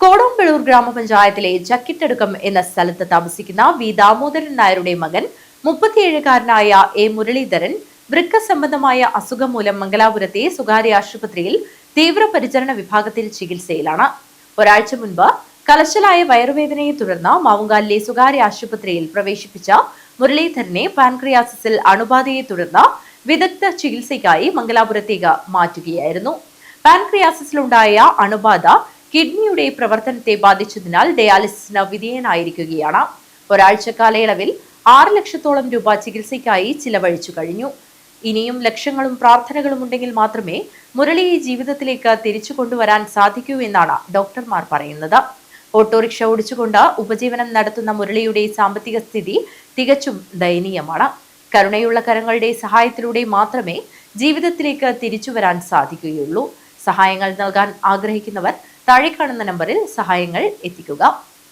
കോടമ്പളൂർ ഗ്രാമപഞ്ചായത്തിലെ ചക്കിട്ടടുക്കം എന്ന സ്ഥലത്ത് താമസിക്കുന്ന വി ദാമോദരൻ നായരുടെ മകൻ മുപ്പത്തിയേഴുകാരനായ എ മുരളീധരൻ വൃക്ക സംബന്ധമായ അസുഖം മൂലം മംഗലാപുരത്തെ സ്വകാര്യ ആശുപത്രിയിൽ തീവ്രപരിചരണ വിഭാഗത്തിൽ ചികിത്സയിലാണ്. ഒരാഴ്ച മുൻപ് കലശലായ വയറുവേദനയെ തുടർന്ന് മാവുങ്കാലിലെ സ്വകാര്യ ആശുപത്രിയിൽ പ്രവേശിപ്പിച്ച മുരളീധരനെ പാൻക്രിയാസിസിൽ അണുബാധയെ തുടർന്ന് വിദഗ്ധ ചികിത്സയ്ക്കായി മംഗലാപുരത്തേക്ക് മാറ്റുകയായിരുന്നു. പാൻക്രിയാസിസിലുണ്ടായ അണുബാധ കിഡ്നിയുടെ പ്രവർത്തനത്തെ ബാധിച്ചതിനാൽ ഡയാലിസിസിന് വിധേയനായിരിക്കുകയാണ്. ഒരാഴ്ച കാലയളവിൽ ആറ് ലക്ഷത്തോളം രൂപ ചികിത്സയ്ക്കായി ചിലവഴിച്ചു കഴിഞ്ഞു. ഇനിയും ലക്ഷങ്ങളും പ്രാർത്ഥനകളും ഉണ്ടെങ്കിൽ മാത്രമേ മുരളിയെ ജീവിതത്തിലേക്ക് തിരിച്ചു കൊണ്ടുവരാൻ സാധിക്കൂ എന്നാണ് ഡോക്ടർമാർ പറയുന്നത്. ഓട്ടോറിക്ഷ ഓടിച്ചുകൊണ്ട് ഉപജീവനം നടത്തുന്ന മുരളിയുടെ സാമ്പത്തിക സ്ഥിതി തികച്ചും ദയനീയമാണ്. കരുണയുള്ള കരങ്ങളുടെ സഹായത്തിലൂടെ മാത്രമേ ജീവിതത്തിലേക്ക് തിരിച്ചു വരാൻ സാധിക്കുകയുള്ളൂ. സഹായങ്ങൾ നൽകാൻ ആഗ്രഹിക്കുന്നവർ താഴെ കാണുന്ന നമ്പറിൽ സഹായങ്ങൾ എത്തിക്കുക.